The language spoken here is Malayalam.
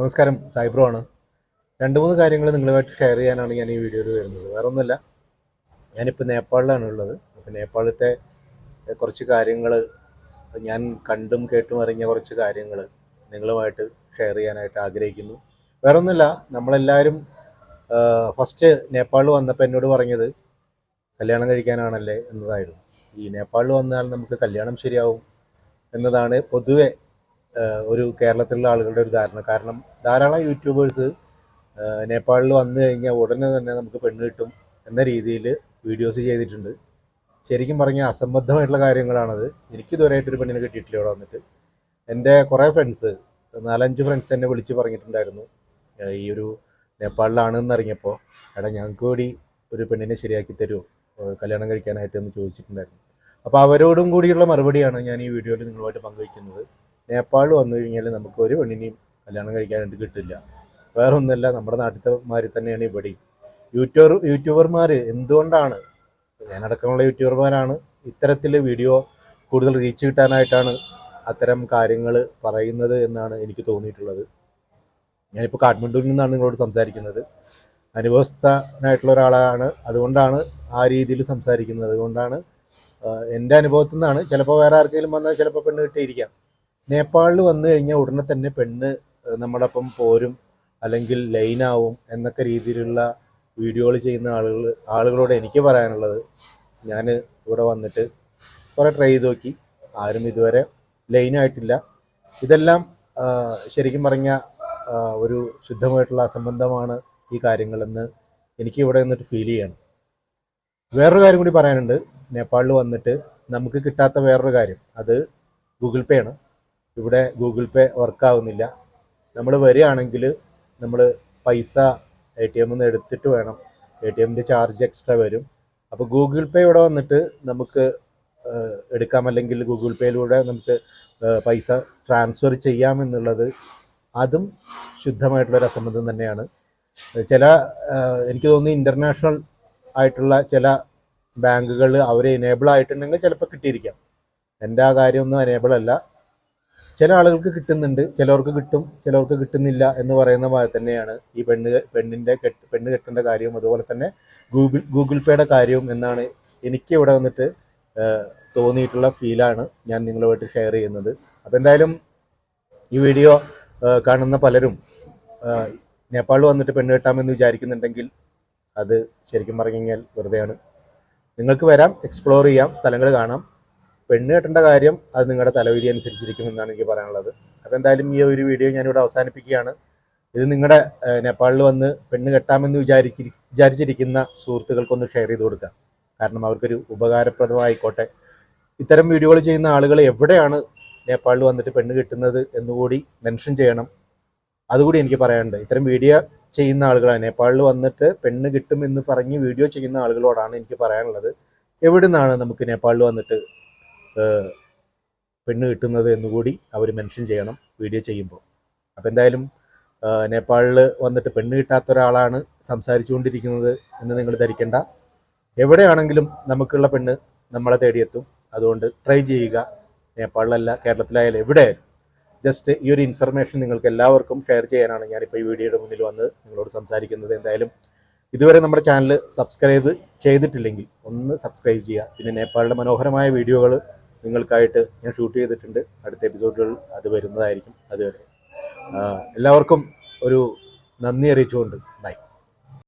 നമസ്കാരം സൈബ്രോ ആണ്. രണ്ട് മൂന്ന് കാര്യങ്ങൾ നിങ്ങളുമായിട്ട് ഷെയർ ചെയ്യാനാണ് ഞാൻ ഈ വീഡിയോയിൽ വരുന്നത്. വേറെ ഒന്നുമില്ല ഞാനിപ്പോൾ നേപ്പാളിലാണ് ഉള്ളത്. അപ്പോൾ നേപ്പാളത്തെ കുറച്ച് കാര്യങ്ങൾ ഞാൻ കണ്ടും കേട്ടും അറിഞ്ഞ കുറച്ച് കാര്യങ്ങൾ നിങ്ങളുമായിട്ട് ഷെയർ ചെയ്യാനായിട്ട് ആഗ്രഹിക്കുന്നു. വേറെ ഒന്നുമില്ല നമ്മളെല്ലാവരും ഫസ്റ്റ് നേപ്പാളിൽ വന്നപ്പോൾ എന്നോട് പറഞ്ഞത് കല്യാണം കഴിക്കാനാണല്ലേ എന്നതായിരുന്നു. ഈ നേപ്പാളിൽ വന്നാൽ നമുക്ക് കല്യാണം ശരിയാവും എന്നതാണ് പൊതുവെ ഒരു കേരളത്തിലുള്ള ആളുകളുടെ ഒരു ധാരണ. കാരണം ധാരാളം യൂട്യൂബേഴ്സ് നേപ്പാളിൽ വന്നു കഴിഞ്ഞാൽ ഉടനെ തന്നെ നമുക്ക് പെണ്ണ് കിട്ടും എന്ന രീതിയിൽ വീഡിയോസ് ചെയ്തിട്ടുണ്ട്. ശരിക്കും പറഞ്ഞാൽ അസംബദ്ധമായിട്ടുള്ള കാര്യങ്ങളാണത്. എനിക്ക് ഇതുവരെയായിട്ടൊരു പെണ്ണിനെ കിട്ടിയിട്ടില്ല ഇവിടെ വന്നിട്ട്. എന്റെ കുറേ ഫ്രണ്ട്സ് നാലഞ്ച് ഫ്രണ്ട്സ് എന്നെ വിളിച്ച് പറഞ്ഞിട്ടുണ്ടായിരുന്നു. ഈ ഒരു നേപ്പാളിലാണെന്ന് അറിഞ്ഞപ്പോൾ എടാ ഞങ്ങൾക്ക് കൂടി ഒരു പെണ്ണിനെ ശരിയാക്കി തരുമോ കല്യാണം കഴിക്കാനായിട്ട് എന്ന് ചോദിച്ചിട്ടുണ്ടായിരുന്നു. അപ്പോൾ അവരോടും കൂടിയുള്ള മറുപടിയാണ് ഞാൻ ഈ വീഡിയോയിൽ നിങ്ങളുമായിട്ട് പങ്കുവയ്ക്കുന്നത് നേപ്പാളിൽ വന്നു കഴിഞ്ഞാൽ നമുക്ക് ഒരു പെണ്ണിനെയും കല്യാണം കഴിക്കാനായിട്ട് കിട്ടില്ല. വേറെ ഒന്നുമല്ല നമ്മുടെ നാട്ടിലത്തെ മാതിരി തന്നെയാണ് പടി യൂട്യൂബർ യൂട്യൂബർമാർ എന്തുകൊണ്ടാണ്? ഞാനടക്കമുള്ള യൂട്യൂബർമാരാണ്. ഇത്തരത്തിൽ വീഡിയോ കൂടുതൽ റീച്ച് കിട്ടാനായിട്ടാണ് അത്തരം കാര്യങ്ങൾ പറയുന്നത് എന്നാണ് എനിക്ക് തോന്നിയിട്ടുള്ളത്. ഞാനിപ്പോൾ കാഠ്മണ്ഡുവിൽ നിന്നാണ് നിങ്ങളോട് സംസാരിക്കുന്നത്. അനുഭവസ്ഥനായിട്ടുള്ള ഒരാളാണ്. അതുകൊണ്ടാണ് ആ രീതിയിൽ സംസാരിക്കുന്നത്. അതുകൊണ്ടാണ് എന്റെ അനുഭവത്തിൽ നിന്നാണ്. ചിലപ്പോൾ വേറെ ആർക്കെങ്കിലും വന്നാൽ ചിലപ്പോൾ പെണ്ണ് കിട്ടിയിരിക്കാം. നേപ്പാളിൽ വന്നു കഴിഞ്ഞാൽ ഉടനെ തന്നെ പെണ്ണ് നമ്മുടെ ഒപ്പം പോരും അല്ലെങ്കിൽ ലൈനാവും എന്നൊക്കെ രീതിയിലുള്ള വീഡിയോകൾ ചെയ്യുന്ന ആളുകൾ ആളുകളോട് എനിക്ക് പറയാനുള്ളത് ഞാൻ ഇവിടെ വന്നിട്ട് കുറേ ട്രൈ ചെയ്ത് നോക്കി. ആരും ഇതുവരെ ലൈനായിട്ടില്ല ഇതെല്ലാം ശരിക്കും പറഞ്ഞ ഒരു ശുദ്ധമായിട്ടുള്ള അസംബന്ധമാണ് ഈ കാര്യങ്ങളെന്ന് എനിക്ക് ഇവിടെ നിന്നിട്ട് ഫീൽ ചെയ്യണം. വേറൊരു കാര്യം കൂടി പറയാനുണ്ട്. നേപ്പാളിൽ വന്നിട്ട് നമുക്ക് കിട്ടാത്ത വേറൊരു കാര്യം. അത് ഗൂഗിൾ പേ ആണ്. ഇവിടെ ഗൂഗിൾ പേ വർക്കാവുന്നില്ല. നമ്മൾ വരികയാണെങ്കിൽ നമ്മൾ പൈസ എ ടി എമ്മിൽ നിന്ന് എടുത്തിട്ട് വേണം. എ ടി എമ്മിന്റെ ചാർജ് എക്സ്ട്രാ വരും. അപ്പോൾ ഗൂഗിൾ പേ ഇവിടെ വന്നിട്ട് നമുക്ക് എടുക്കാം. അല്ലെങ്കിൽ ഗൂഗിൾ പേയിലൂടെ നമുക്ക് പൈസ ട്രാൻസ്ഫർ ചെയ്യാമെന്നുള്ളത് അതും ശുദ്ധമായിട്ടുള്ളൊരു അസംബന്ധം തന്നെയാണ്. ചില എനിക്ക് തോന്നുന്നു ഇന്റർനാഷണൽ ആയിട്ടുള്ള ചില ബാങ്കുകൾ അവർ എനേബിൾ ആയിട്ടുണ്ടെങ്കിൽ ചിലപ്പോൾ കിട്ടിയിരിക്കാം. എന്റെ ആ കാര്യമൊന്നും എനേബിൾ അല്ല. ചില ആളുകൾക്ക് കിട്ടുന്നുണ്ട് ചിലവർക്ക് കിട്ടും ചിലവർക്ക് കിട്ടുന്നില്ല എന്ന് പറയുന്ന പോലെ തന്നെയാണ് ഈ പെണ്ണ് പെണ്ണിന്റെ കെട്ട് പെണ്ണ് കെട്ടേണ്ട കാര്യവും അതുപോലെ തന്നെ ഗൂഗിൾ ഗൂഗിൾ പേയുടെ കാര്യവും എന്നാണ് എനിക്ക് ഇവിടെ വന്നിട്ട് തോന്നിയിട്ടുള്ള ഫീലാണ് ഞാൻ നിങ്ങളുമായിട്ട് ഷെയർ ചെയ്യുന്നത്. അപ്പോൾ എന്തായാലും ഈ വീഡിയോ കാണുന്ന പലരും നേപ്പാളിൽ വന്നിട്ട് പെണ്ണ് കെട്ടാമെന്ന് വിചാരിക്കുന്നുണ്ടെങ്കിൽ അത് ശരിക്കും പറഞ്ഞു കഴിഞ്ഞാൽ വെറുതെയാണ്. നിങ്ങൾക്ക് വരാം എക്സ്പ്ലോർ ചെയ്യാം സ്ഥലങ്ങൾ കാണാം. പെണ്ണ് കെട്ടേണ്ട കാര്യം അത് നിങ്ങളുടെ തലവിധി അനുസരിച്ചിരിക്കും എന്നാണ് എനിക്ക് പറയാനുള്ളത്. അപ്പോൾ എന്തായാലും ഈ ഒരു വീഡിയോ ഞാനിവിടെ അവസാനിപ്പിക്കുകയാണ്. ഇത് നിങ്ങളുടെ നേപ്പാളിൽ വന്ന് പെണ്ണ് കെട്ടാമെന്ന് വിചാരിച്ചി വിചാരിച്ചിരിക്കുന്ന സുഹൃത്തുക്കൾക്കൊന്ന് ഷെയർ ചെയ്ത് കൊടുക്കുക കാരണം അവർക്കൊരു ഉപകാരപ്രദമായിക്കോട്ടെ. ഇത്തരം വീഡിയോകൾ ചെയ്യുന്ന ആളുകൾ എവിടെയാണ് നേപ്പാളിൽ വന്നിട്ട് പെണ്ണ് കിട്ടുന്നത് എന്നുകൂടി മെൻഷൻ ചെയ്യണം. അതുകൂടി എനിക്ക് പറയാനുണ്ട്. ഇത്തരം വീഡിയോ ചെയ്യുന്ന ആളുകളാണ് നേപ്പാളിൽ വന്നിട്ട് പെണ്ണ് കിട്ടും എന്ന് പറഞ്ഞ് വീഡിയോ ചെയ്യുന്ന ആളുകളോടാണ് എനിക്ക് പറയാനുള്ളത്. എവിടെ നിന്നാണ് നമുക്ക് നേപ്പാളിൽ വന്നിട്ട് പെണ്ണ് കിട്ടുന്നത് എന്നുകൂടി അവർ മെൻഷൻ ചെയ്യണം വീഡിയോ ചെയ്യുമ്പോൾ. അപ്പോൾ എന്തായാലും നേപ്പാളിൽ വന്നിട്ട് പെണ്ണ് കിട്ടാത്ത ഒരാളാണ് സംസാരിച്ചുകൊണ്ടിരിക്കുന്നത് എന്ന് നിങ്ങൾ ധരിക്കേണ്ട. എവിടെയാണെങ്കിലും നമുക്കുള്ള പെണ്ണ് നമ്മളെ തേടിയെത്തും. അതുകൊണ്ട് ട്രൈ ചെയ്യുക. നേപ്പാളിലല്ല കേരളത്തിലായാലും എവിടെയായാലും ജസ്റ്റ് ഈ ഒരു ഇൻഫർമേഷൻ നിങ്ങൾക്ക് എല്ലാവർക്കും ഷെയർ ചെയ്യാനാണ് ഞാനിപ്പോൾ ഈ വീഡിയോയുടെ മുന്നിൽ വന്ന് നിങ്ങളോട് സംസാരിക്കുന്നത്. എന്തായാലും ഇതുവരെ നമ്മുടെ ചാനൽ സബ്സ്ക്രൈബ് ചെയ്തിട്ടില്ലെങ്കിൽ ഒന്ന് സബ്സ്ക്രൈബ് ചെയ്യുക. പിന്നെ നേപ്പാളിലെ മനോഹരമായ വീഡിയോകൾ നിങ്ങൾക്കായിട്ട് ഞാൻ ഷൂട്ട് ചെയ്തിട്ടുണ്ട്. അടുത്ത എപ്പിസോഡുകൾ അത് വരുന്നതായിരിക്കും. അതുവരെ. എല്ലാവർക്കും ഒരു നന്ദി അറിയിച്ചുകൊണ്ട് ബൈ.